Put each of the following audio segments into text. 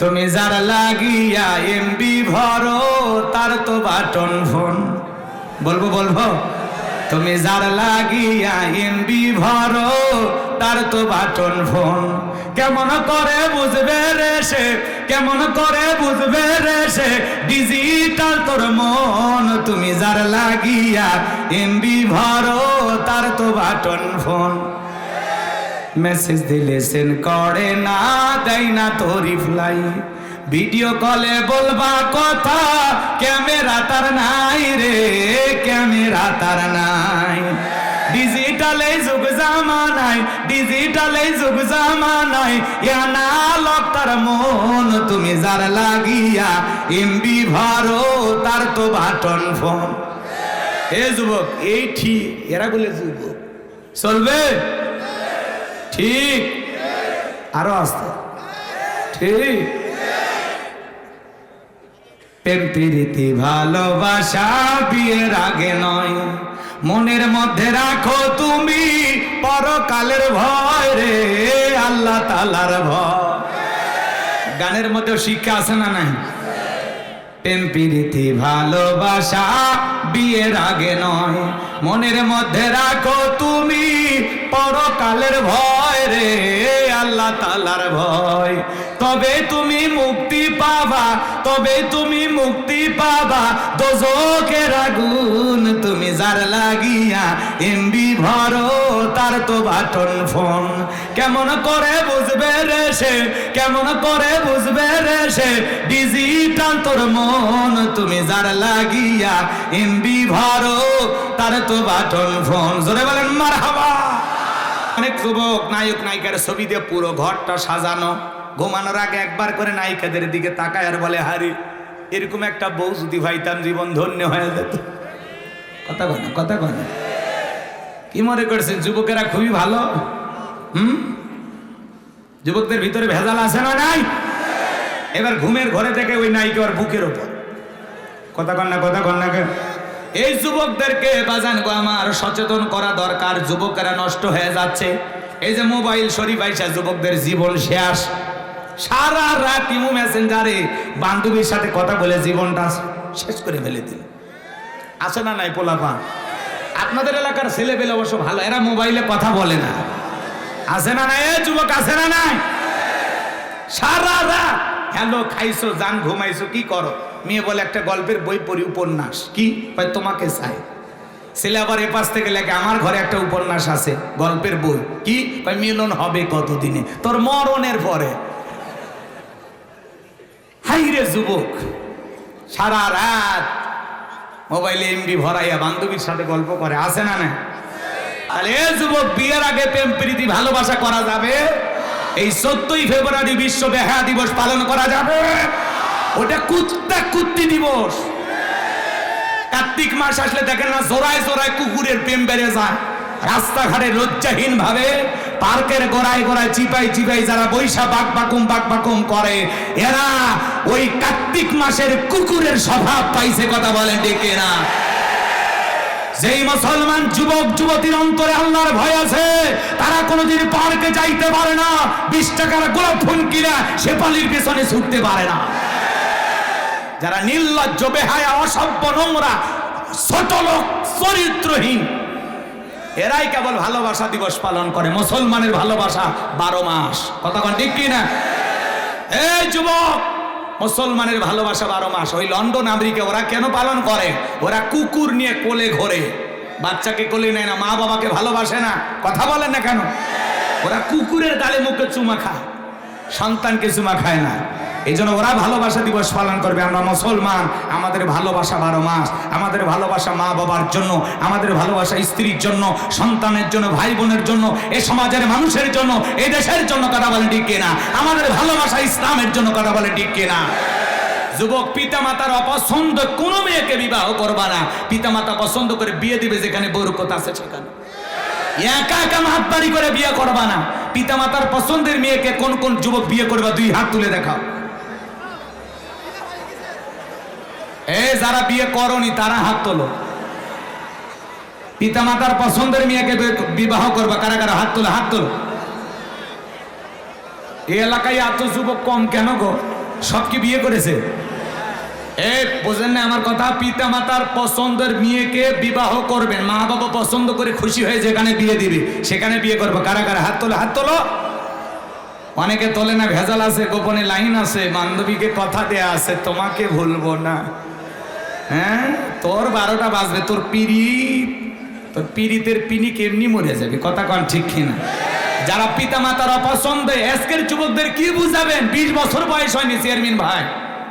তুমি যার লাগিয়া এমবি ভরো, তার তো বাটন ফোন। বলব বলব? তুমি যার লাগিয়া এমবি ভরো, তার তো বাটন ফোন। কেমন করে বুঝবে রে সে? কেমন করে বুঝবে রে সে? ডিজিটাল তোর মন, তুমি যার লাগিয়া এমবি ভরো, তার তো বাটন ফোন। মেসেজ দিলে সেন্ড করে না, দেয় না তো রিপ্লাই ভিডিও কলে বলবা কথা, ক্যামেরা তার নাই রে, ক্যামেরা তার নাই। ডিজিটালে যুগ জামানাই ডিজিটালে যুগ জামানাই ইয়ানা লক তার মন তুমি যার লাগিয়া, এমবি ভরো তার তো বাটন ফোন। এ যুবক, এই ঠিক, এরা বলে যুবক। চলবে? ঠিক। আরও আসতে ঠিক। প্রেম প্রীতি, ভালোবাসা বিয়ের আগে নয়। মনের মধ্যে রাখো তুমি পরকালের ভয় রে, আল্লাহ তালার ভয়। গানের মধ্যে শিক্ষা আছে না নাই? প্রেম, প্রীতি, ভালোবাসা বিয়ের আগে নয়। মনের মধ্যে রাখো তুমি পরকালের ভয় রে, আল্লাহ তালার ভয়। তবে তুমি মুক্তি পাবা, তবে তুমি মুক্তি পাবা। দোজকের আগুন তুমি যার লাগিয়া এমবি ভরো তার তো বাটন ফোন। কেমন করে বুঝবে রে সে, কেমন করে বুঝবে রে সে? ডিজিটাল তোর মন তুমি যার লাগিয়া এমবি ভরো তার তো বাটন ফোন। জোরে বলেন মার হাবা অনেক যুবক, নায়ক, নায়িকার ছবি দিয়ে পুরো ঘরটা সাজানো। ঘুমানোর আগে একবার করে নায়িকাদের দিকে তাকায় আর বলে, হারি, এরকম একটা বউ যদি ভাইতাম জীবন ধন্য হয়ে যেত। কথা কয় না, কথা কয় না। কি মনে করছেন, যুবকেরা খুবই ভালো? হুম? যুবকদের ভিতরে ভেজাল আছে না নাই? এবার ঘুমের ঘরে থেকে ওই নায়িকা বুকের ওপর। কথা কন না, কথা কন না কেন? এই যুবকদেরকে বাজান গো আমার, সচেতন করা দরকার, যুবকেরা নষ্ট হয়ে যাচ্ছে। এই যে মোবাইল শরীফ আইসা যুবকদের জীবন শেষ। সারা রাত ইমু মেসেঞ্জারে বান্ধবীর সাথে কথা বলে জীবনটা শেষ করে ফেলে দিল। আছে না নাই পোলাপা? আপনাদের এলাকার ছেলে পেলে অবশ্য ভালো, এরা মোবাইলে কথা বলে না। আছে না নাই? যুবক, আছে না নাই? সারা রাত, হ্যালো, খাইছো জান ঘুমাইছো, কি করো? মেয়ে বলে, একটা গল্পের বই পড়ি, উপন্যাস। কি? তোমাকে চাই। ছেলে আবার এপাশ থেকে লেগে আমার ঘরে একটা উপন্যাস আছে, গল্পের বই। কি? মিলন হবে কতদিনে? তোর মরণের পরে। হাই যুবক, সারা রাত মোবাইলে এমবি ভরাইয়া বান্ধবীর সাথে গল্প করে আসে না না এ যুবক বিয়ের আগে প্রেম, প্রীতি, ভালোবাসা করা যাবে? এই চোদ্দই ফেব্রুয়ারি বিশ্ব বেহা দিবস পালন করা যাবে? ওটা কুত্তা কুত্তি দিবস। কার্তিক মাস আসলে দেখেন না, জোড়ায় জোড়ায় কুকুরের প্রেম বেড়ে যায়। রাস্তাঘাটে লজ্জাহীন ভাবে পার্কের গোড়ায় গোড়ায় চিপাই চিপাই যারা বৈশা বাক বাকুম বাক বাকুম করে, এরা ওই কার্তিক মাসের কুকুরের স্বভাব পাইছে কথা বলেন ডেকে না যেই মুসলমান যুবক, যুবতীর অন্তরে আল্লাহর ভয় আছে, তারা কোনোদিন পার্কে যাইতে পারে না, বিশ টাকার গোলাপ ফুল কিনা শেপালির পেছনে ছুটতে পারে না। যারা নির্লজ্জ, বেহায়া, অসভ্য, নোংরা, ছোট লোক, চরিত্রহীন এরাই কেবল ভালোবাসা দিবস পালন করে। মুসলমানের ভালোবাসা বারো মাস। কন ঠিক কি না এই যুবক, মুসলমানের ভালোবাসা বারো মাস। ওই লন্ডন আমেরিকা ওরা কেন পালন করে? ওরা কুকুর নিয়ে কোলে ঘোরে। বাচ্চাকে কোলে নেয় না মা বাবাকে ভালোবাসে না। কথা বলে না কেন? ওরা কুকুরের গালে মুখে চুমা খায়। সন্তানকে চুমা খায় না। এই জন্য ওরা ভালোবাসা দিবস পালন করবে। আমরা মুসলমান, আমাদের ভালোবাসা বারো মাস, আমাদের ভালোবাসা মা বাবার জন্য, আমাদের ভালোবাসা স্ত্রীর জন্য, সন্তানের জন্য, ভাই বোনের জন্য, এ সমাজের মানুষের জন্য, এ দেশের জন্য কথা বলে ঠিক কিনা? আমাদের ভালোবাসা ইসলামের জন্য কথা বলে ঠিক কিনা? যুবক পিতা মাতার অপছন্দ কোনো মেয়েকে বিবাহ করবা না। পিতা মাতা পছন্দ করে বিয়ে দিবে যেখানে বরকত আছে সেখানে। একা একা মাতবাড়ি করে বিয়ে করবা না। পিতা মাতার পছন্দের মেয়েকে কোন কোন যুবক বিয়ে করবা দুই হাত তুলে দেখাও। এ যারা বিয়ে করনি, তারা হাত তোলো। পিতা মাতার পছন্দের মেয়েকে বিবাহ করবা, কারা কারা হাত তোলো হাত তোলো। এই এলাকায় এত যুবক কম কেন গো? সব কি বিয়ে করেছে? এ, বোঝেন না আমার কথা পিতা মাতার পছন্দের মেয়েকে বিবাহ করবেন মা বাবা পছন্দ করে খুশি হয়ে যেখানে বিয়ে দিবে, সেখানে বিয়ে করব। কারা কারা হাত তোলো হাত তোলো। অনেকে তোলে না, ভেজাল আছে, গোপনে লাইন আছে, বান্ধবীকে কথা দেয়া আছে, তোমাকে ভুলবো না। হ্যাঁ? তোর বারোটা বাজবে, তোর পিড়ি তোর পিড়িতের পিনি কেমনি মরে যাবে? কথা কন ঠিক কিনা? যারা পিতা মাতার অপছন্দে, আজকের যুবকদের কি বুঝাবেন? বিশ বছর বয়স হয়নি চেয়ারম্যান ভাই।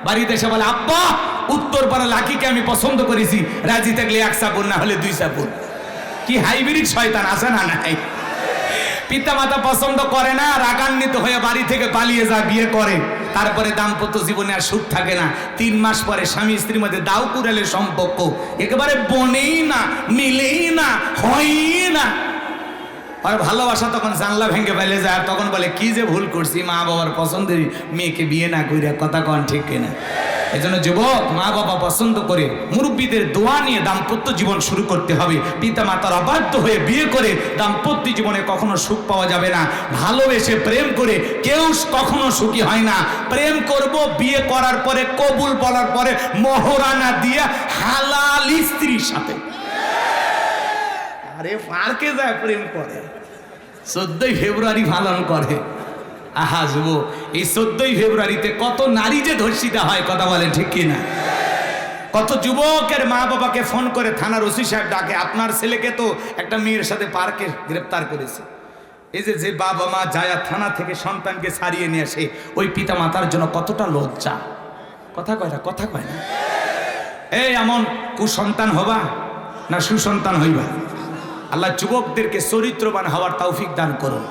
বাড়িতে এসে বলে, আব্বা, উত্তর পাড়া লাকিকে আমি পছন্দ করেছি। রাজি থাকলে এক সাপুর, না হলে দুই সাপুর। কি হাইব্রিড শয়তান, আছে না নাই? পিতা মাতা পছন্দ করে না, রাগান্বিত হয়ে বাড়ি থেকে পালিয়ে যা, বিয়ে করে। তারপরে দাম্পত্য জীবনে আর সুখ থাকে না। তিন মাস পরে স্বামী স্ত্রীর মধ্যে দাও কুড়ালের সম্পর্ক। একেবারে বনেই না, মিলেই না, হয়ই না। আর ভালোবাসা তখন জানলা ভেঙে ফেলে যায় আর তখন বলে, কি যে ভুল করছি মা বাবার পছন্দের মেয়েকে বিয়ে না করিয়া কথা কন ঠিক কিনা? এই জন্য যুবক, মা বাবা পছন্দ করে মুরব্বীদের দোয়া নিয়ে দাম্পত্য জীবন শুরু করতে হবে। পিতা মাতার অবাধ্য হয়ে বিয়ে করে দাম্পত্য জীবনে কখনো সুখ পাওয়া যাবে না। ভালোবেসে প্রেম করে কেউ কখনো সুখী হয় না। প্রেম করব, বিয়ে করার পরে, কবুল বলার পরে, মহরানা দিয়ে হালাল স্ত্রীর সাথে। আরে পার্কে যায় প্রেম করে? চোদ্দই ফেব্রুয়ারি পালন করে। আহা এই চোদ্দই ফেব্রুয়ারিতে কত নারী যে ধর্ষিতা হয়, কথা বলে ঠিক কিনা? কত যুবকের মা বাবাকে ফোন করে থানার ওসি সাহেব ডাকে, আপনার ছেলেকে তো একটা মেয়ের সাথে পার্কে গ্রেপ্তার করেছে। এই যে যে বাবা মা যায় থানা থেকে সন্তানকে ছাড়িয়ে নিয়ে আসে, ওই পিতা মাতার জন্য কতটা লজ্জা। কথা কয় না, কথা কয় না। এই এমন কুসন্তান হবা না সুসন্তান হইবা? আল্লাহ যুবকদেরকে চরিত্রবান হওয়ার তৌফিক দান করুন।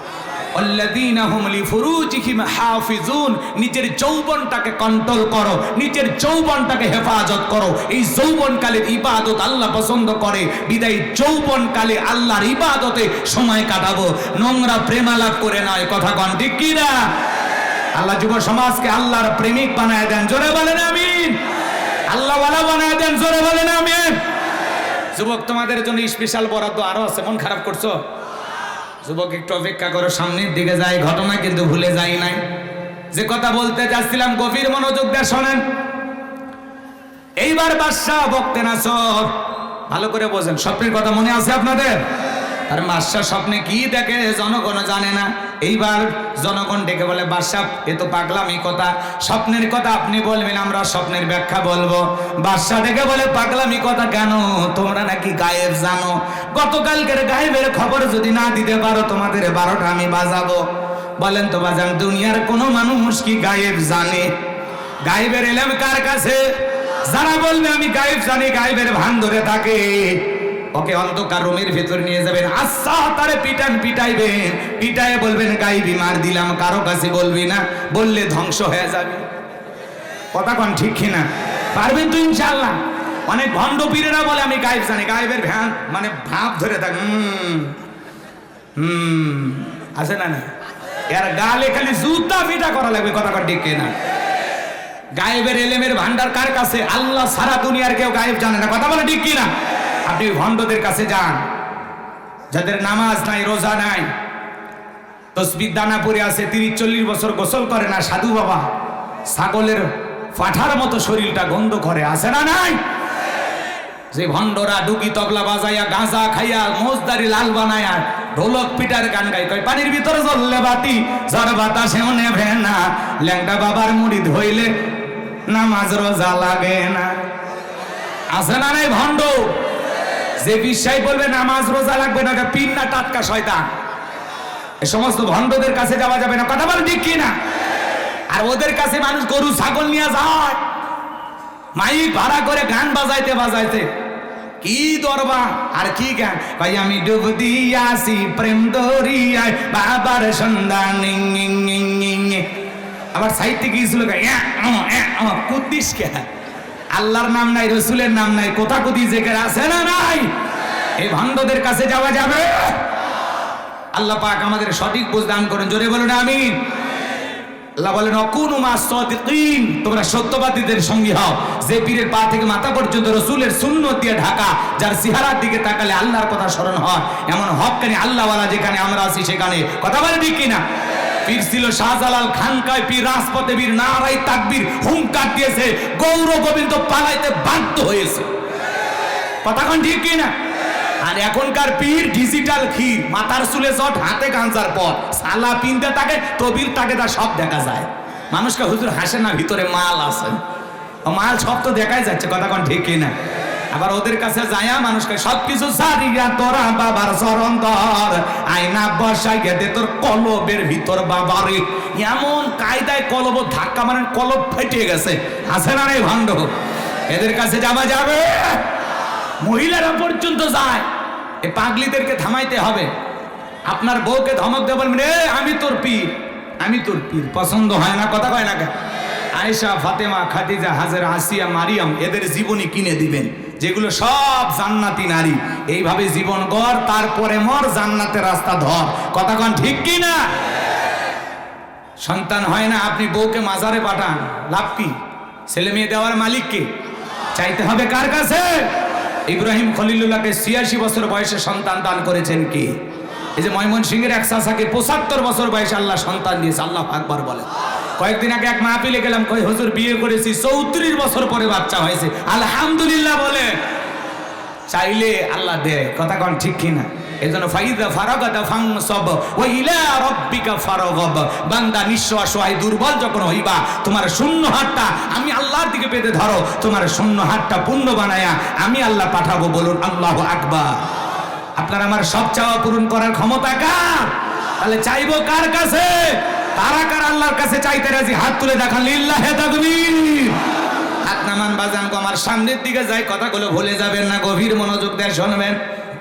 নিজের যৌবনটাকে কন্ট্রোল করো, নিজের যৌবনটাকে হেফাজত করো। এই যৌবনকালের ইবাদত আল্লাহ পছন্দ করে, বিদায় যৌবনকালে আল্লাহর ইবাদতে সময় কাটাবো। নোংরা প্রেমালাপ করে নয় কথা কন, ঠিক কি না? আল্লাহ যুব সমাজকে আল্লাহর প্রেমিক বানায় দেন, জোরে বলেন আমিন। আল্লাহ ওয়ালা বানায় দেন, জোরে বলেন আমিন। যুবক, তোমাদের জন্য স্পেশাল বরাদ্দ আরও আছে, মন খারাপ করছ? যুবক, একটু অপেক্ষা করো, সামনের দিকে যায় ঘটনা কিন্তু ভুলে যাই নাই। যে কথা বলতে যাচ্ছিলাম, গভীর মনোযোগ দিয়ে শোনেন। এইবার বাদশাহ বকতে না সব ভালো করে বোঝেন, স্বপ্নের কথা মনে আছে আপনাদের? আর বাদশাহ স্বপ্নে কি দেখে, জনগণ জানে না। এইবার জনগণ ডেকে বলে, বাদশাহ, এ তো পাগলামি কথা। স্বপ্নের কথা আপনি বলবেন, আমরা স্বপ্নের ব্যাখ্যা বলব। বাদশাহ ডেকে বলে, পাগলামি কথা কেন? তোমরা নাকি গায়েব জানো। গতকালকের গায়েবের খবর যদি না দিতে পারো, তোমাদের বারোটা আমি বাজাবো। বলেন তো বাজান, দুনিয়ার কোনো মানুষ কি গায়েব জানে? গায়েবের এলাম কার কাছে? যারা বলবে, আমি গায়েব জানি, গায়েবের ভান ধরে থাকে। ওকে অন্ধকার রুমের ভেতর নিয়ে যাবেন। আচ্ছা তারে পিটান পিটাইবেন পিটায়ে বলবেন গাইবি মার দিলাম, কারও কাছে বলবি না। বললে ধ্বংস হয়ে যাবে। কথা কন ঠিক কিনা? পারবেন তো ইনশাল্লাহ অনেক ভণ্ড পীরেরা বলে, আমি গায়েব জানি। গায়েবের ভ্যান মানে ভাব ধরে থাক। হুম আছে না না এর গালে খালি জুতা পিটা করা লাগবে, কথা কন ঠিক কিনা? গায়েবের এলেমের ভান্ডার কার কাছে? আল্লাহ সারা দুনিয়ার কেউ গায়েব জানে না। কথা বলে ঠিক কিনা? আপনি ভণ্ডদের কাছে যান। যাদের নামাজ নাই, রোজা নাই, তসবির দানা পরে আছে, তিরিশ চল্লিশ বছর গোসল করে না, সাধু বাবা, ছাগলের পাঠার মতো শরীরটা গন্ধ করে, আছে না নাই? যে ভণ্ডরা ডুকি তবলা বাজাইয়া গাঁজা খাইয়া, মোজদারি লাল বানায়া, ঢোলক পিটার গান গাই কয়, পানির ভিতরে জ্বললে বাতি ঝড় বাতাসেও নেভে না, ল্যাংটা বাবার মুড়ি ধইলে নামাজ রোজা লাগে না। আছে না নাই ভণ্ড? যে বিশ্বাই বলবে, নামাজ রোজা লাগবে না পিন না টাটকা শয়তান। এ সমস্ত ভণ্ডদের কাছে যাওয়া যাবে না। কথা বলে ঠিক কি না আর ওদের কাছে মানুষ গরু, ছাগল নিয়ে যায়। মাইক ভাড়া করে গান বাজাইতে বাজাইতে। কি দরবা আর কি গান? ভাই আমি ডুব দিয়াছি প্রেম দরিয়ায়, বাবার সন্ধান আবার সাহিত্য গিয়েছিল কুদ্দিস কে? আল্লাহর নাম নাই, রসুলের নাম নাই কোথা কোথি জেগে আছে না নাই? এই ভণ্ডদের কাছে যাওয়া যাবে? আল্লাহ পাক আমাদের সঠিক বুঝ দান করেন, জোরে বলুন, আমিন। আল্লাহ বলেন, অকুন সাদিকিন তোমরা সত্যবাদীদের সঙ্গী হও। যে পীরের পা থেকে মাথা পর্যন্ত রসুলের সুন্নত দিয়ে ঢাকা, যার সিহারার দিকে তাকালে আল্লাহর কথা স্মরণ হয়, এমন হকানি আল্লাহওয়ালা যেখানে আমরা আছি সেখানে। কথা বলে ঠিক কিনা? পীর ছিল শাহজালাল খানকায় পীর, রাজপথে বীর নারাই তাকবীর, হুঙ্কার দিয়েছে, গৌর গোবিন্দ পালাইতে বাধ্য হয়েছে। কথা কোন ঠিক কি না আর এখনকার পীর ডিজিটাল ক্ষীর, মাথার চুলে চট হাতে কাঁচার পর সালা পিনতে থাকে তবির তাকে তা সব দেখা যায়। মানুষকে হুজুর হাসে না, ভিতরে মাল আছে। মাল সব তো দেখাই যাচ্ছে, কথা কোন ঠিক কি না আবার ওদের কাছে যায়া মানুষকে সবকিছু সারিয়া তোরা বাবার চরণ ধর। আয়না বসাই গেতে তোর কলবের ভিতর বাবারে। এমন কায়দায় কলব ধাক্কা মানে কলব ফেটে গেছে। আছে না রে ভণ্ড? এদের কাছে যাওয়া যাবে। মহিলারা পর্যন্ত যায়। এ পাগলিদেরকে থামাইতে হবে। আপনার বউকে ধমক দিয়ে বলবেন রে আমি তোর পীর। আমি তোর পীর। পছন্দ হয় না, কথা কয় না আয়েশা, ফাতেমা, খাদিজা, হাজার, আসিয়া, মারিয়াম, এদের জীবনী কিনে দিবেন। যেগুলো সব জান্নাতি নারী। এইভাবে জীবন গড়, তারপরে মর, জান্নাতের রাস্তা ধর। কথা কন ঠিক কি না সন্তান হয় না, আপনি বউকে মাজারে পাঠান। লাভ কি? ছেলে মেয়ে দেওয়ার মালিককে চাইতে হবে কার কাছে? ইব্রাহিম খলিলুল্লাহকে ছিয়াশি বছর বয়সে সন্তান দান করেছেন কি? এই যে ময়মন সিংহের এক চাষাকে পঁচাত্তর বছর বয়সে আল্লাহ সন্তান দিয়েছে, আল্লাহ আকবার বলে কয়েকদিন আগে এক মাহফিলে গেলাম, কই, হুজুর বিয়ে করেছি, চৌত্রিশ বছর পরে বাচ্চা হয়েছে। আলহামদুলিল্লাহ বলে চাইলে আল্লাহ দেয়, কথা কন ঠিক কিনা? এই ফাইদা ফারাগাদা ফাং সব ও ইলা রব্বিকা ফারাগব। বান্দা নিঃস্ব দুর্বল যখন হইবা, তোমার শূন্য হাতটা আমি আল্লাহর দিকে পেতে ধরো, তোমার শূন্য হাতটা পূর্ণ বানায়া আমি আল্লাহ পাঠাবো, বলুন আল্লাহ আকবার। আপনার আমার সব চাওয়া পূরণ করার ক্ষমতা কার? তাহলে চাইব কার কাছে? তারা কার আল্লাহর কাছে চাইতে রাজি? হাত তুলে দেখান, লিল্লাহে তাকবীর। হাত নামান বাজান কো, আমার সামনের দিকে যাই কথাগুলো ভুলে যাবেন না, গভীর মনোযোগ দিয়ে শুনবেন।